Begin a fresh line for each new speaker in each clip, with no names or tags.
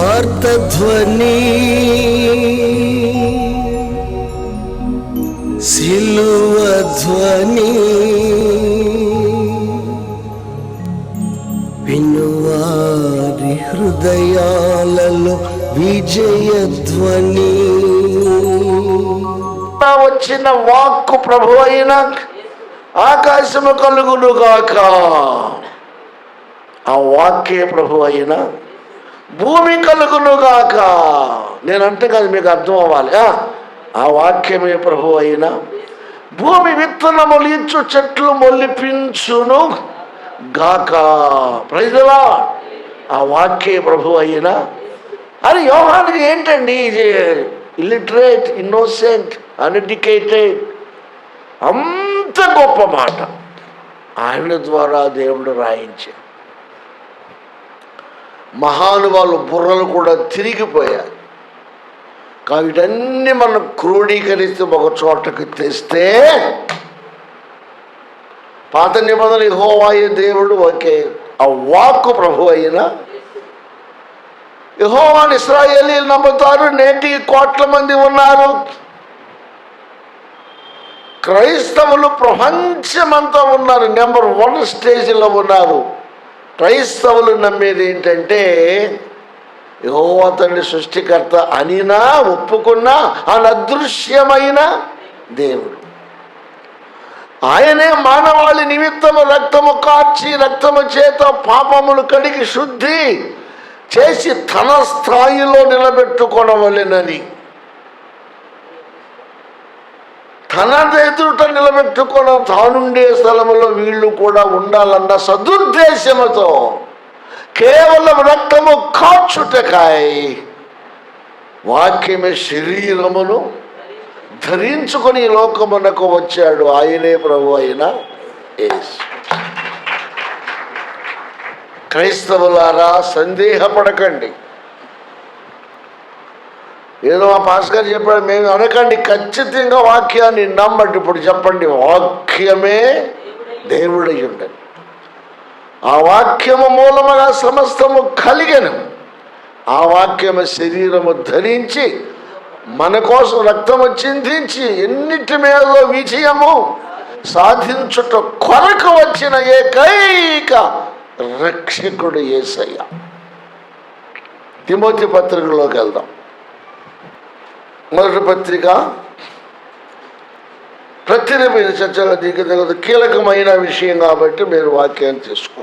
సువార్త ధ్వని సిలువ ధ్వని వినువారి హృదయాలలో విజయ ధ్వని
వచ్చిన వాక్కు ప్రభు అయిన ఆకాశము కలుగునుగాక. ఆ వాక్యే ప్రభు అయినా భూమి కలుగునుగాక. నేనంటే కాదు మీకు అర్థం అవ్వాలి. ఆ, వాక్యమే ప్రభు అయిన. భూమి విత్తనములు ఇచ్చు చెట్లు మొలిపించును గాక. ప్రజలా ఆ వాక్యే ప్రభు అయిన. అది యోహానికి ఏంటండి ఇది? ఇల్లిటరేట్ ఇన్నోసెంట్ అన్ఎడ్యుకేటెడ్ అంత గొప్ప మాట. ఆయన ద్వారా దేవుడు రాయించాడు. మహానుభావులు బుర్రలు కూడా తిరిగిపోయాయి. కానీ వీటన్ని మనం క్రోడీకరిస్తూ ఒక చోటకి తెస్తే పాత నిబంధన యెహోవాయే దేవుడు ఒకే ఆ వాక్కు ప్రభు అయినా యహోవాన్ ఇస్రాయేలీలు నమ్ముతారు నేటి కోట్ల మంది ఉన్నారు. క్రైస్తవులు ప్రపంచమంతా ఉన్నారు నెంబర్ వన్ స్టేజ్లో ఉన్నారు. క్రైస్తవులు నమ్మేది ఏంటంటే యహోవా సృష్టికర్త అనినా ఒప్పుకున్నా అనదృశ్యమైన దేవుడు. ఆయనే మానవాళి నిమిత్తము రక్తము కార్చి రక్తము చేత పాపములు కడిగి శుద్ధి చేసి తన స్థాయిలో నిలబెట్టుకొనవలెనని. తన ఎదుట నిలబెట్టుకోవడం తానుండే స్థలములో వీళ్ళు కూడా ఉండాలన్న సదుద్దేశముతో కేవలం రక్తము కాచుటకాయి. వాక్యమే శరీరమును ధరించుకొని లోకమునకు వచ్చాడు ఆయనే ప్రభు అయిన క్రైస్తవులారా సందేహపడకండి. ఏదో మా పాస్ గారు చెప్పాడు మేము అనకండి ఖచ్చితంగా వాక్యాన్ని నమ్మండి. ఇప్పుడు చెప్పండి వాక్యమే దేవుడై ఉండని ఆ వాక్యము మూలముగా సమస్తము కలిగను. ఆ వాక్యము శరీరము ధరించి మన కోసం రక్తము చిందించి ఎన్నిటి మీద విజయము సాధించుట కొరకు వచ్చిన ఏకైక రక్షకుడు ఏసయ్య తిమోతి పత్రికలోకి వెళ్దాం. మొదటి పత్రిక. ప్రతిరమైన చర్చగా దిగదగదు కీలకమైన విషయం కాబట్టి మీరు వాక్యాన్ని తీసుకో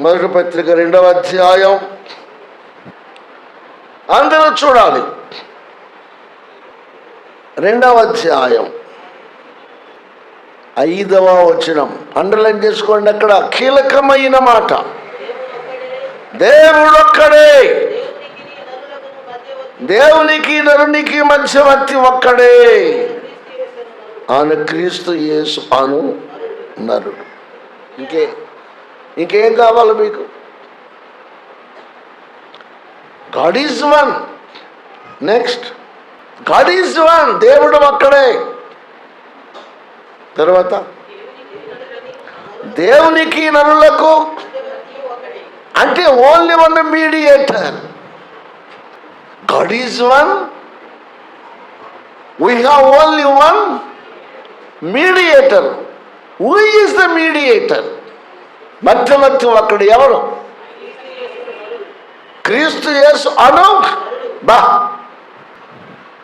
మొదటి పత్రిక రెండవ అధ్యాయం. అందరూ చూడాలి. రెండవ అధ్యాయం. ఐదవ వచనం. అండర్లైన్ చేసుకోండి అక్కడ. కీలకమైన మాట. దేవుడొక్కడే దేవునికి నరునికి మధ్యవర్తి ఒక్కడే. ఆయన క్రీస్తు యేసు అను నరుడు. ఇంకే ఇంకేం కావాలి మీకు? God is one next God is one దేవుడు ఒక్కడే. తర్వాత దేవునికి నరులకు అంటే only one mediator God is one. We have only one mediator. Who is the mediator? మధ్యవర్తి అక్కడ ఎవరు? క్రీస్తు యేసు అను బా.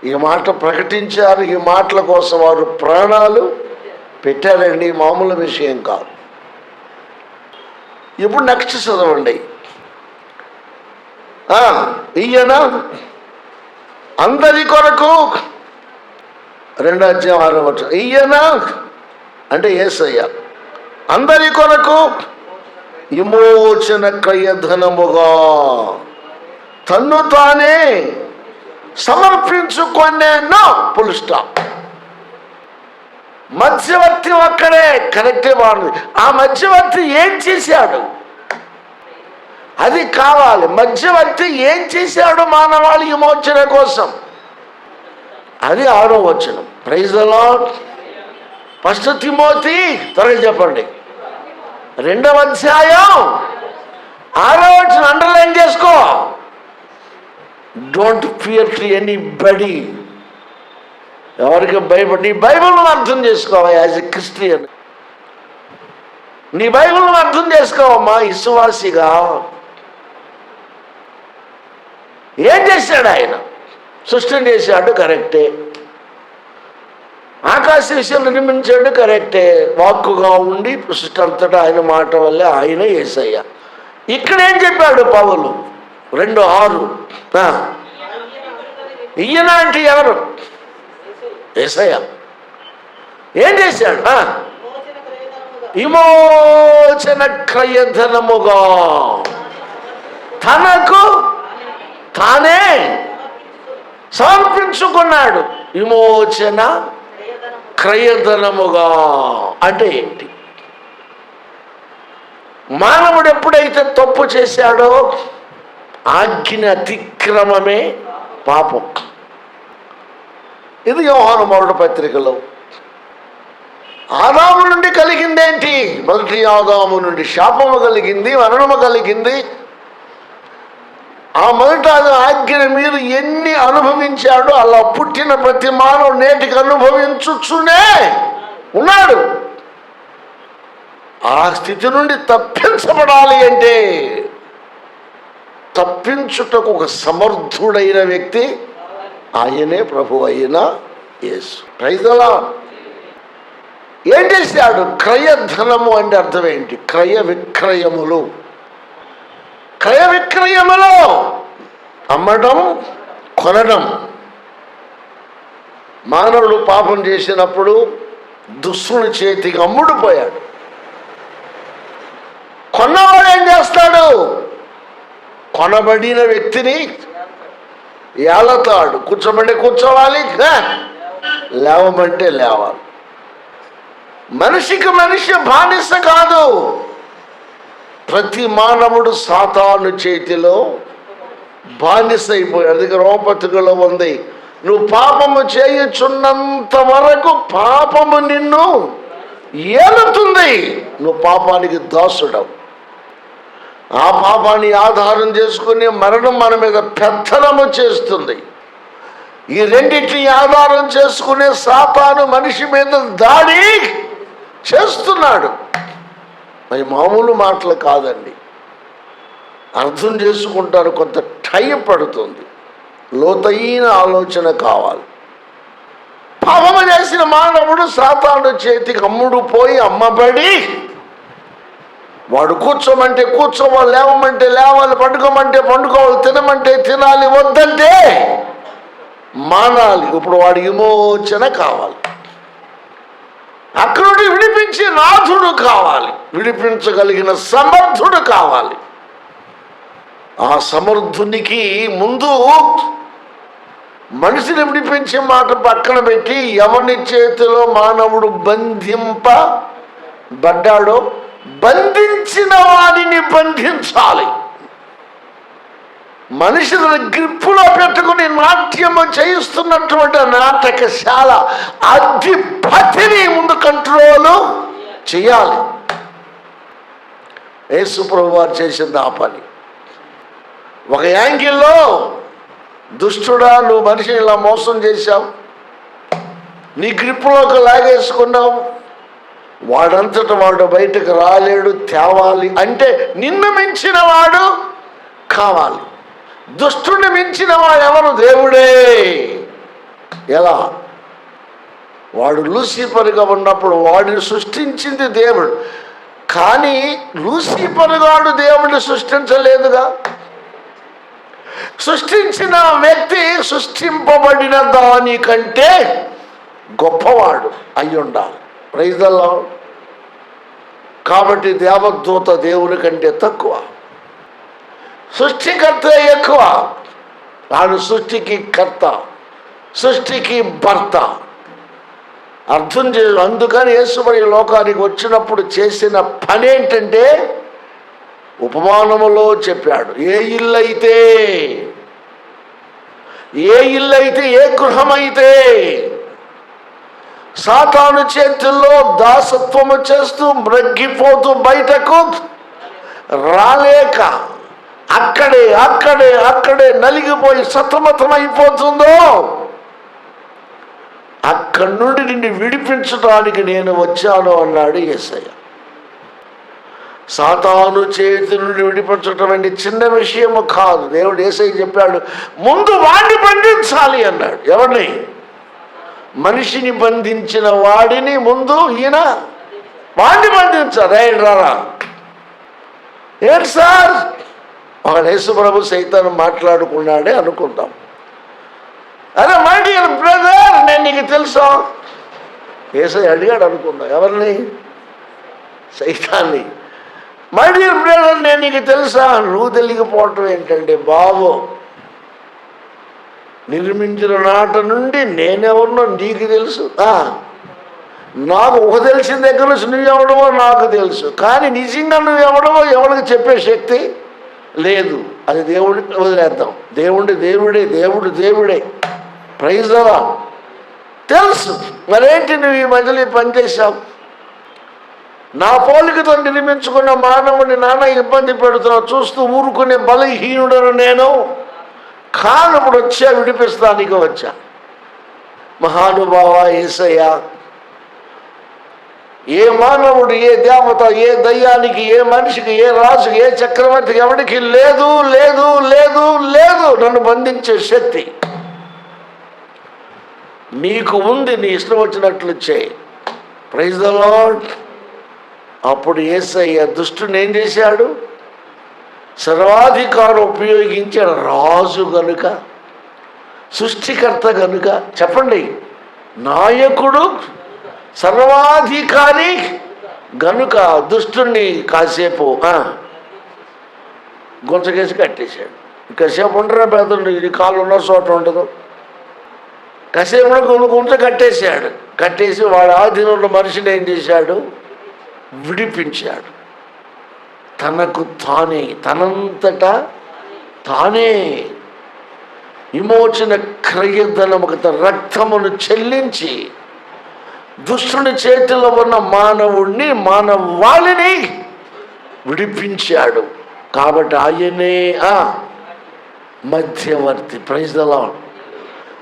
ఈ మాట ప్రకటించారు. ఈ మాటల కోసం వారు ప్రాణాలు పెట్టారండి. మామూలు విషయం కాదు. ఇప్పుడు నెక్స్ట్ చదవండి. ఈయన అందరి కొరకు రెండో అధ్యాయం ఆరో వచ్చు ఈయన అంటే ఏసయ్య. అందరి కొరకు విమోచన క్రయధనముగా తన్ను తానే సమర్పించుకొనేనో నా స్టాప్ మధ్యవర్తి ఒక్కడే కరెక్టే బాగుంది ఆ మధ్యవర్తి ఏం చేశాడు? అది కావాలి. మధ్యవర్తి ఏం చేశాడు మానవాళి విమోచన కోసం? అది ఆరో వచనం. ప్రైజ్ లాడ్ ఫస్ట్ తిమోతి త్వరగా చెప్పండి. రెండవ అధ్యాయం ఆరో వచనం అండర్లైన్ చేసుకో. డోంట్ ఫియర్ టు ఎనీ బడి ఎవరికి భయపడి నీ బైబిల్ను అర్థం చేసుకోవాలి యాజ్ ఎ క్రిస్టియన్ నీ బైబిల్ను అర్థం చేసుకోవమ్మా విశ్వాసిగా ఏం చేశాడు ఆయన. సృష్టిని చేశాడు కరెక్టే. ఆకాశ విషయాలు నిర్మించాడు కరెక్టే. వాక్కుగా ఉండి సృష్టి అంతటా ఆయన మాట వల్లే ఆయన ఏసయ్య. ఇక్కడ ఏం చెప్పాడు పౌలు? రెండు ఆరు. ఆ. ఈయన అంటే ఎవరు? ఏసయ్య. ఏం చేశాడు? విమోచన క్రయధనముగా తనకు తానే సమర్పించుకున్నాడు విమోచన క్రయధనముగా. అంటే ఏంటి? మానవుడు ఎప్పుడైతే తప్పు చేశాడో ఆజ్ఞ అతిక్రమమే పాపం. ఇది యోహాను మరుడు పత్రికలో. ఆదాము నుండి కలిగిందేంటి? మొదటి ఆదాము నుండి శాపము కలిగింది మరణము కలిగింది ఆ మొదట ఆజ్ఞ మీరు ఎన్ని అనుభవించాడో అలా పుట్టిన ప్రతి మానవుడు నేటికి అనుభవించుచునే ఉన్నాడు. ఆ స్థితి నుండి తప్పించబడాలి అంటే తప్పించుటకు ఒక సమర్థుడైన వ్యక్తి ఆయనే ప్రభు అయిన యేసు. రైతులా ఏం చేశాడు? క్రయధనము అంటే అర్థం ఏంటి? క్రయ విక్రయములు. క్రయ విక్రయములో అమ్మడం కొనడం. మానవుడు పాపం చేసినప్పుడు దుష్టుని చేతికి అమ్ముడుపోయాడు. కొన్నవాడు ఏం చేస్తాడు? కొనబడిన వ్యక్తిని ఏలతాడు. కూర్చోమంటే కూర్చోవాలి లేవమంటే లేవాలి. మనిషికి మనిషి బానిస కాదు. ప్రతి మానవుడు సాతాను చేతిలో బానిస అయిపోయాడు అందుకే రోమపత్రికలో ఉంది. నువ్వు పాపము చేయుచున్నంత వరకు పాపము నిన్ను ఏలుతుంది. నువ్వు పాపానికి దాసుడవు. ఆ పాపాన్ని ఆధారం చేసుకుని మరణం మన మీద పెత్తనము చేస్తుంది. ఈ రెండింటిని ఆధారం చేసుకునే సాతాను మనిషి మీద దాడి చేస్తున్నాడు. అవి మామూలు మాటలు కాదండి. అర్థం చేసుకుంటారు కొంత టైం పడుతుంది. లోతైన ఆలోచన కావాలి. పాపము చేసిన మానవుడు సాతాను చేతికి అమ్ముడు పోయి అమ్మబడి వాడు కూర్చోమంటే కూర్చోవాలి లేవమంటే లేవాలి పండుకోమంటే పండుకోవాలి తినమంటే తినాలి వద్దంటే మానాలి. ఇప్పుడు వాడు విమోచన కావాలి. అక్కడ విడిపించే నాథుడు కావాలి. విడిపించగలిగిన సమర్థుడు కావాలి. ఆ సమర్థునికి ముందు మనిషిని విడిపించే మాట పక్కన పెట్టి ఎవరి చేతిలో మానవుడు బంధింపబడ్డాడో బంధించిన వాడిని బంధించాలి. మనుషులను గ్రిప్పులో పెట్టుకుని నాట్యము చేయిస్తున్నటువంటి నాటకశాల అధిపతిని ముందు కంట్రోలు చేయాలి. యేసుప్రభు వారు చేసింది ఆ పని ఒక యాంగిల్లో దుష్టుడా నువ్వు మనిషిని ఇలా మోసం చేశావు. నీ గ్రిప్పులోకి లాగేసుకున్నావు. వాడంతట వాడు బయటకు రాలేడు తేవాలి అంటే నిన్ను మించిన వాడు కావాలి. దుష్టుని మించిన వాడెవరు? ఎవరు దేవుడే. ఎలా? వాడు లూసిఫర్గా ఉన్నప్పుడు వాడిని సృష్టించింది దేవుడు. కానీ లూసిఫర్గాడు దేవుడిని సృష్టించలేదుగా. సృష్టించిన వ్యక్తి సృష్టింపబడిన దానికంటే గొప్పవాడు అయి ఉండాలి ప్రైజల్లో కాబట్టి దేవదూత దేవుని కంటే తక్కువ. సృష్టికర్త ఎక్కువ. వాడు సృష్టికి కర్త సృష్టికి భర్త. అర్థం చే అందుకని యేసుమరి లోకానికి వచ్చినప్పుడు చేసిన పని ఏంటంటే ఉపమానములో చెప్పాడు ఏ ఇల్లు అయితే ఏ ఇల్లు అయితే ఏ గృహమైతే సాతాను చేతుల్లో దాసత్వము చేస్తూ మ్రగ్గిపోతూ బయటకు రాలేక అక్కడే అక్కడే అక్కడే నలిగిపోయి సతమతమైపోతుందో అక్కడి నుండి నిన్ను విడిపించడానికి నేను వచ్చాను అన్నాడు ఏసయ్య. సాతాను చేతి నుండి విడిపించటం అంటే చిన్న విషయము కాదు. దేవుడు ఏసయ్య చెప్పాడు ముందు వాడిని బంధించాలి అన్నాడు. ఎవరిని? మనిషిని బంధించిన వాడిని ముందు ఈయన వాడిని బంధించారు రైట్ రారా ఏంటి సార్? ఒక యేసుప్రభు సైతాన్ని మాట్లాడుకున్నాడే అనుకుందాం. అరే మై డియర్ బ్రదర్ నేను నీకు తెలుసా? ఏసై అడిగాడు అనుకుందాం. ఎవరిని? సైతాన్ని. మై డియర్ బ్రదర్ నేను నీకు తెలుసా? నువ్వు తెలియకపోవటం ఏంటంటే బాబు నిర్మించిన నాట నుండి నేనెవరినో నీకు తెలుసు. నాకు ఒక తెలిసిన దగ్గర నుంచి నువ్వు నాకు తెలుసు. కానీ నిజంగా నువ్వు ఎవడమో ఎవరికి చెప్పే శక్తి లేదు. అది దేవుడి వదిలేద్దాం. దేవుడి దేవుడే దేవుడు దేవుడే. ప్రైజ్ అలా తెలుసు. మరేంటి నువ్వు ఈ మధ్యలో పనిచేసావు నా పోలికతో నిర్మించుకున్న మానవుని నాన్న ఇబ్బంది పెడుతున్నావు. చూస్తూ ఊరుకునే బలహీనుడను నేను. కానప్పుడు వచ్చా విడిపిస్తానికి వచ్చా. మహానుభావ ఏసయ్యా ఏ మానవుడు ఏ దేవత ఏ దయ్యానికి ఏ మనిషికి ఏ రాజుకి ఏ చక్రవర్తికి ఎవరికి లేదు లేదు లేదు లేదు. నన్ను బంధించే శక్తి నీకు ఉంది నీ ఇష్టం వచ్చినట్లు చేయి. ప్రైజ్ ద లాడ్ అప్పుడు ఏసయ్య దుష్టుని ఏం చేశాడు? సర్వాధికారం ఉపయోగించే రాజు గనుక సృష్టికర్త గనుక చెప్పండి నాయకుడు సర్వాధికారి గనుక దుష్టుణ్ణి కాసేపు గుంచకేసి కట్టేశాడు. కాసేపు ఉండరా పెద్దలు ఇది కాళ్ళు ఉన్న చోట ఉండదు. కాసేపు గుణ గుంత కట్టేశాడు. కట్టేసి వాడు ఆధీనంలో మనిషిని ఏం చేశాడు? విడిపించాడు. తనకు తానే తనంతటా తానే విమోచన క్రయధనముకు తన రక్తమును చెల్లించి దుష్టుని చేతిలో ఉన్న మానవుణ్ణి మానవాళిని విడిపించాడు. కాబట్టి ఆయనే ఆ మధ్యవర్తి. ప్రైజ్దలా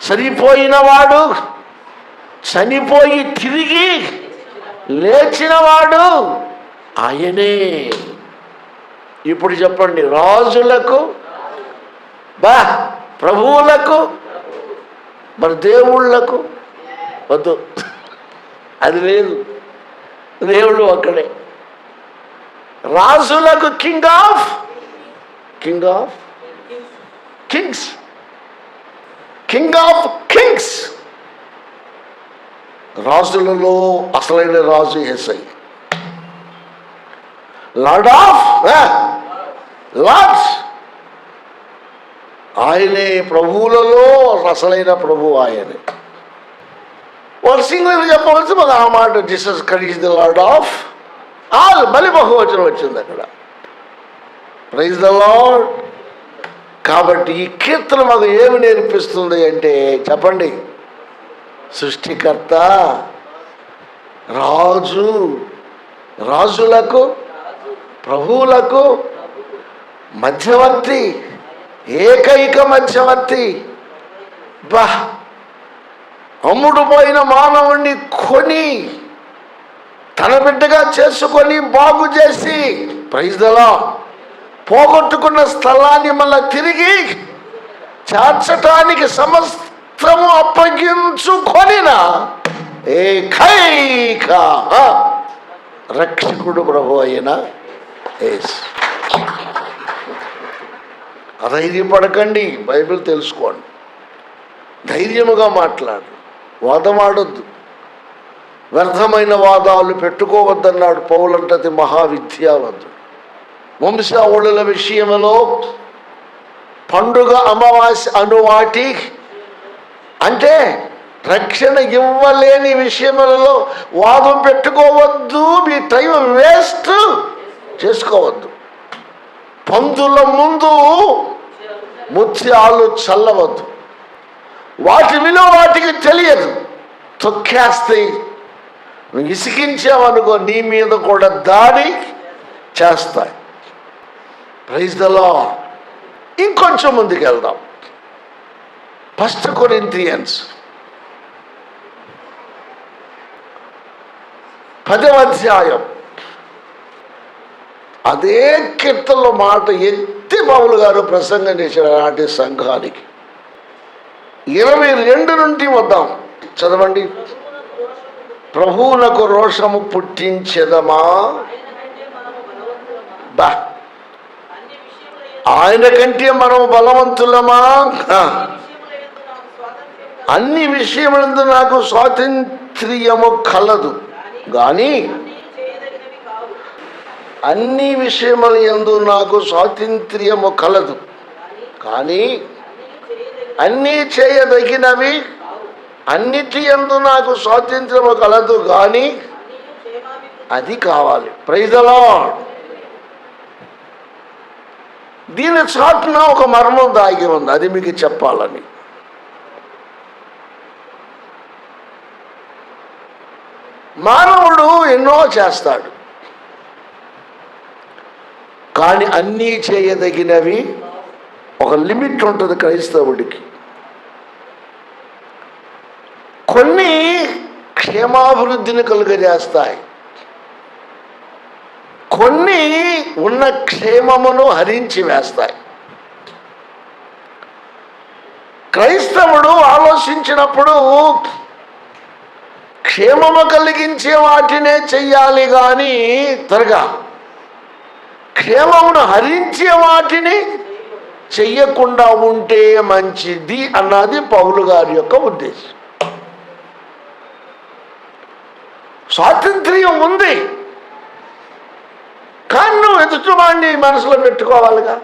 సరిపోయిన వాడు చనిపోయి తిరిగి లేచినవాడు ఆయనే. ఇప్పుడు చెప్పండి రాజులకు బా ప్రభువులకు మరి దేవుళ్ళకు వద్దు. అది లేదు. దేవుడు ఒక్కడే రాజులకు king of king of kings king of kings రాజులలో అసలైన రాజు ఎస్ఐ లార్డ్ ఆఫ్ లార్డ్స్ ఆయనే ప్రభువులలో అసలైన ప్రభు ఆయనే. వాళ్ళు సింగిల్ చెప్పవలసి మన ఆ మాట Jesus Christ the Lord of all మళ్ళీ బహువచనం వచ్చింది అక్కడ. ప్రైజ్ ద లార్డ్ కాబట్టి ఈ కీర్తన మాకు ఏమి నేర్పిస్తుంది అంటే చెప్పండి. సృష్టికర్త రాజు రాజులకు ప్రభువులకు మధ్యవర్తి ఏకైక మధ్యవర్తి. బా అమ్ముడు పోయిన మానవుణ్ణి కొని తన బిడ్డగా చేసుకొని బాగు చేసి ప్రైజ్దలా పోగొట్టుకున్న స్థలాన్ని మళ్ళా తిరిగి చేర్చటానికి సమస్తము అప్పగించుకొనిన ఏకైక రక్షకుడు ప్రభు అయిన ధైర్యపడకండి బైబిల్ తెలుసుకోండి. ధైర్యముగా మాట్లాడు. వాదమాడొద్దు. వ్యర్థమైన వాదాలు పెట్టుకోవద్దన్నాడు పౌలంటది మహావిద్యావంతుడు వంశావళుల విషయంలో పండుగ అమావాస్య అనువాటి అంటే రక్షణ ఇవ్వలేని విషయములలో వాదం పెట్టుకోవద్దు మీ టైం వేస్ట్ చేసుకోవద్దు. పందుల ముందు ముత్యాలు చల్లవద్దు. వాటి విలువ వాటికి తెలియదు. తొక్కేస్తాయి నువ్వు ఇసికించావనుకో నీ మీద కూడా దాడి చేస్తాయి. ప్రైజ్ దలో ఇంకొంచెం ముందుకు వెళ్దాం ఫస్ట్ కొరింథియన్స్ పదవ అధ్యాయం. అదే కీర్తనలో మాట ఎత్తి బాబులు గారు ప్రసంగం చేశారు నాటి సంఘానికి. ఇరవై రెండు నుండి వద్దాం. చదవండి. ప్రభువులకు రోషము పుట్టించదమా? బా. ఆయన కంటే మనం బలవంతులమా? అన్ని విషయములందు నాకు స్వాతంత్ర్యము కలదు. కానీ అన్ని విషయముల యందు నాకు స్వాతంత్ర్యము కలదు. కానీ అన్నీ చేయదగినవి. అన్నిటి ఎందు నాకు స్వాతంత్రం కలదు కానీ అది కావాలి. ప్రైజలా దీని చాటున ఒక మర్మం దాగి ఉంది. అది మీకు చెప్పాలని. మానవుడు ఎన్నో చేస్తాడు. కానీ అన్నీ చేయదగినవి ఒక లిమిట్ ఉంటుంది క్రైస్తవుడికి. కొన్ని క్షేమాభివృద్ధిని కలుగజేస్తాయి. కొన్ని ఉన్న క్షేమమును హరించి వేస్తాయి. క్రైస్తవుడు ఆలోచించినప్పుడు క్షేమము కలిగించే వాటినే చెయ్యాలి కానీ త్వరగా. క్షేమమును హరించే వాటిని చెయ్యకుండా ఉంటే మంచిది అన్నది పౌలు గారి యొక్క ఉద్దేశం. స్వాతంత్ర్యం ఉంది. కానీ నువ్వు ఎదుటివాడిని మనసులో పెట్టుకోవాలిగా.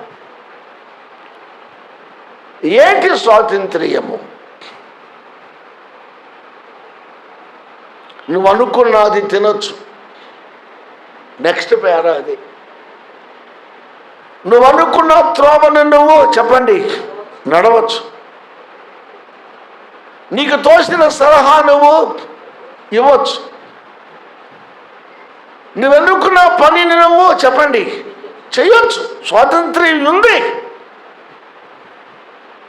ఏంటి స్వాతంత్ర్యము? నువ్వు అనుకున్నది తినొచ్చు. నెక్స్ట్ పేర అది నువ్వు అనుకున్న త్రోవను నువ్వు చెప్పండి నడవచ్చు. నీకు తోసిన సలహా నువ్వు ఇవ్వచ్చు. నువ్వు ఎన్నుకున్న పనిని నువ్వు చెప్పండి చేయొచ్చు. స్వాతంత్ర్యం ఉంది.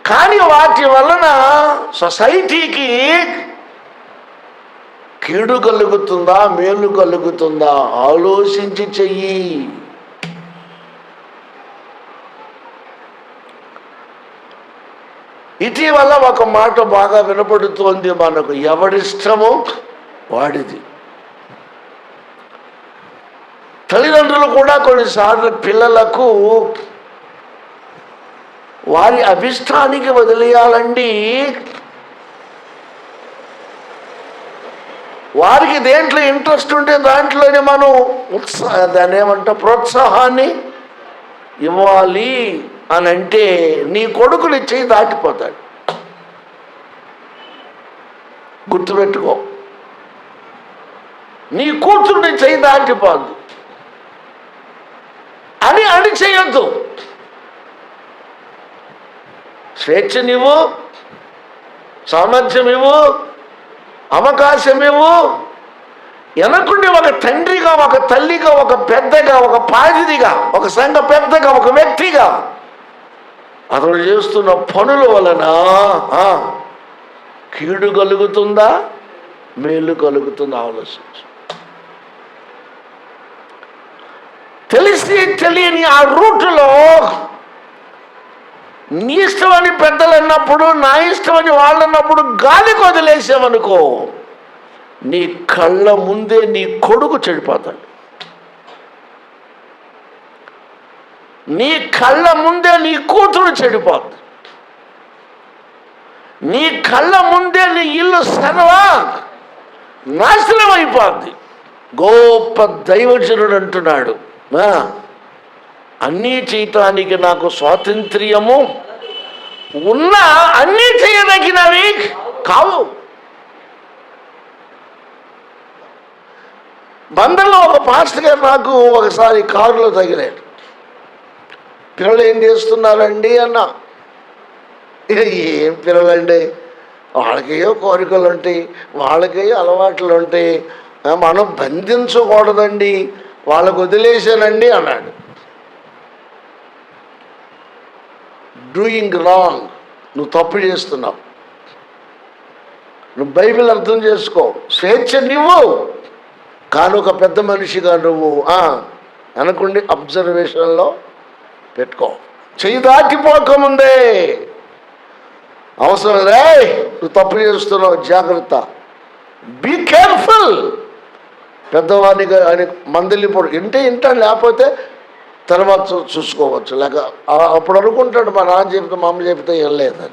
కానీ వాటి వలన సొసైటీకి కీడు కలుగుతుందా మేలు కలుగుతుందా? ఆలోచించి చెయ్యి. ఇటీవల ఒక మాట బాగా వినపడుతోంది మనకు. ఎవడిష్టమో వాడిది. తల్లిదండ్రులు కూడా కొన్నిసార్లు పిల్లలకు వారి అభిష్టానికి వదిలేయాలండి. వారికి దేంట్లో ఇంట్రెస్ట్ ఉంటే దాంట్లోనే మనం ఉత్సాహ దాన్ని ఏమంట ప్రోత్సాహాన్ని ఇవ్వాలి. అని అంటే నీ కొడుకుని చేయి దాటిపోతాడు. గుర్తుపెట్టుకో. నీ కూతుర్ని చేయి దాటిపోద్దు. అని అని చేయొద్దు స్వేచ్ఛ నీవు సామర్థ్యం ఇవ్వు అవకాశం ఇవ్వు వెనకుండి ఒక తండ్రిగా ఒక తల్లిగా ఒక పెద్దగా ఒక పాదిదిగా ఒక సంఘ పెద్దగా ఒక వ్యక్తిగా అతడు చేస్తున్న పనుల వలన కీడు కలుగుతుందా? మేలు కలుగుతుందా? ఆలోచించు. తెలిసి తెలియని ఆ రూట్లో నీ ఇష్టమని పెద్దలు అన్నప్పుడు నా ఇష్టమని వాళ్ళు అన్నప్పుడు గాలికి వదిలేసామనుకో నీ కళ్ళ ముందే నీ కొడుకు చెడిపోతాడు. నీ కళ్ళ ముందే నీ కూతురు చెడిపోద్ది. నీ కళ్ళ ముందే నీ ఇల్లు సర్వా నాశనం అయిపోద్ది. గొప్ప దైవజనుడు అంటున్నాడు అన్నీ చేయటానికి నాకు స్వాతంత్ర్యము ఉన్నా అన్నీ చేయదగినవి కావు. బందర్లో ఒక పాస్టర్ గారు నాకు ఒకసారి కారులో తగిలాడు పిల్లలు ఏం చేస్తున్నారండి అన్న? ఇక ఏం పిల్లలండి వాళ్ళకేయో కోరికలు ఉంటాయి వాళ్ళకేయో అలవాట్లు ఉంటాయి మనం బంధించకూడదండి. వాళ్ళకు వదిలేసానండి అన్నాడు. డూయింగ్ రాంగ్ నువ్వు తప్పు చేస్తున్నావు. నువ్వు బైబిల్ అర్థం చేసుకో. స్వేచ్ఛ నువ్వు. కానీ ఒక పెద్ద మనిషిగా నువ్వు ఆ, అనుకోండి అబ్జర్వేషన్లో పెట్టుకో. చెయ్యి దాటిపోకముందే. అవసరం రే నువ్వు తప్పు చేస్తున్నావు జాగ్రత్త. బీ కేర్ఫుల్ పెద్దవాడిని ఆయన మందలిపోడు ఇంటే ఇంటాడు లేకపోతే తర్వాత చూసుకోవచ్చు. లేక అప్పుడు అనుకుంటాడు మా నాన్న చెప్తే మా అమ్మ చెప్తే ఏం లేదని.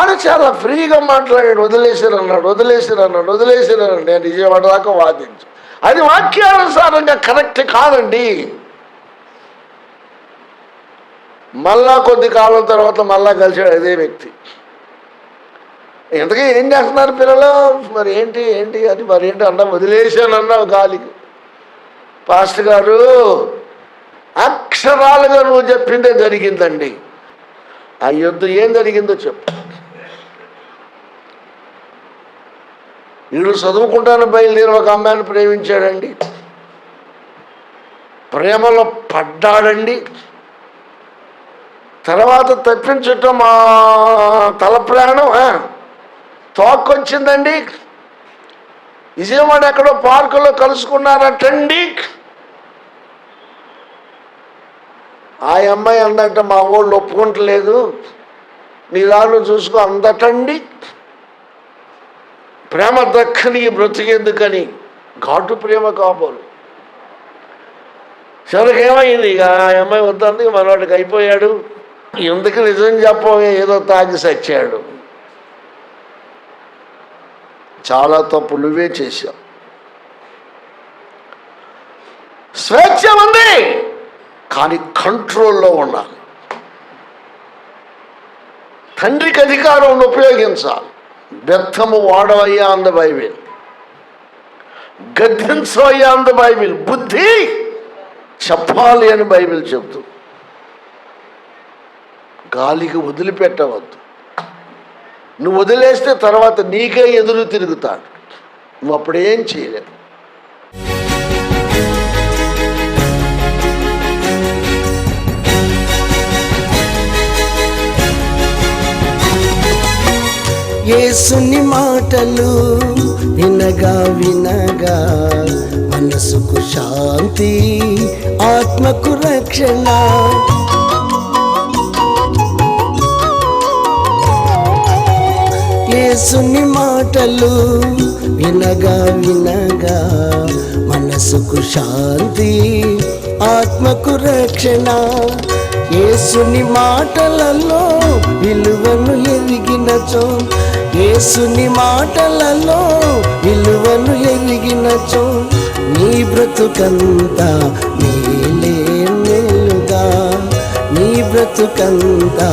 అని చాలా ఫ్రీగా మాట్లాడాడు వదిలేసారు అన్నాడు వదిలేసారు అన్నాడు వదిలేసారు అన్నాడు నేను విజయవాడ దాకా వాదించు. అది వాక్యానుసారంగా కరెక్ట్ కాదండి. మళ్ళా కొద్ది కాలం తర్వాత మళ్ళా కలిసాడు అదే వ్యక్తి. ఇంతకీ ఏం చేస్తున్నారు పిల్లలు? మరి ఏంటి ఏంటి అని మరి ఏంటి అన్నా వదిలేసాను అన్నావు గాలికి. పాస్టర్ గారు అక్షరాలుగా నువ్వు చెప్పిందే జరిగిందండి. ఆ యుద్ధం ఏం జరిగిందో చెప్పు. వీడు చదువుకుంటాను బయలుదేరి ఒక అమ్మాయిని ప్రేమించాడండి. ప్రేమలో పడ్డాడండి. తర్వాత తప్పించటం మా తల ప్రాణం తోక్కొచ్చిందండి. విజయవాడ ఎక్కడో పార్కులో కలుసుకున్నారటండి. ఆ అమ్మాయి అందట మా వాళ్ళు ఒప్పుకుంటలేదు. నీ దారిలో చూసుకో అందటండి. ప్రేమ దక్కని బ్రతికేందుకని ఘాటు ప్రేమ కాబోలు. చివరికి ఏమైంది? ఇక ఆ అమ్మాయి వద్దంది మనవాడికి అయిపోయాడు. ఎందుకు నిజం చెప్పవే ఏదో తాగి సచ్చాడు. చాలా తప్పు నువ్వే చేశావు. స్వేచ్ఛ ఉంది కానీ కంట్రోల్లో ఉండాలి. తండ్రికి అధికారం ఉపయోగించాలి. బెత్తము వాడవయ్యా అంద బైబిల్. గద్దించవయ్యా అంద బైబిల్. బుద్ధి చెప్పాలి అని బైబిల్ చెబుతుంది. గాలికి వదిలిపెట్టవద్దు. నువ్వు వదిలేస్తే తర్వాత నీకే ఎదురు తిరుగుతాడు నువ్వు అప్పుడేం చేయలేవు.
ఏసుని మాటలు వినగా వినగా మనసుకు శాంతి ఆత్మకు రక్షణ యేసుని మాటలు వినగా వినగా మనసుకు శాంతి ఆత్మకు రక్షణ. యేసుని మాటలలో విలువను ఎదిగినచో యేసుని మాటలలో విలువను ఎదిగినచో నీ బ్రతుకంతా మేలే మేలుగా నీ బ్రతుకంతా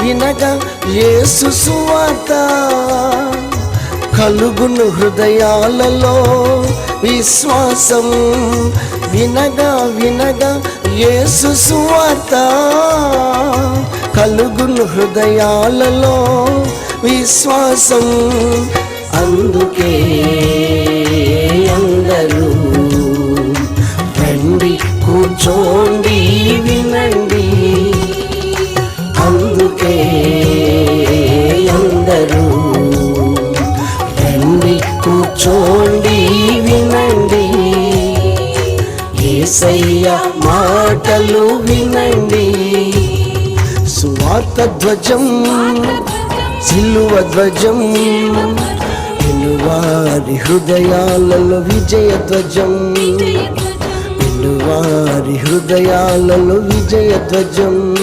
వినగా వినగా యేసు సువార్త కలుగును హృదయాలలో విశ్వాసం. వినగా వినగా యేసు సువార్త కలుగును హృదయాలలో విశ్వాసం. అందుకే అందరూ రండి కూర్చోండి వినండి. కూర్చోండి వినండి. ఏసయ్య మాటలు వినండి. సువార్త ధ్వజం సిలువ ధ్వజం వినువారి హృదయాలలో విజయ ధ్వజం. వినువారి హృదయాలలో విజయ ధ్వజం.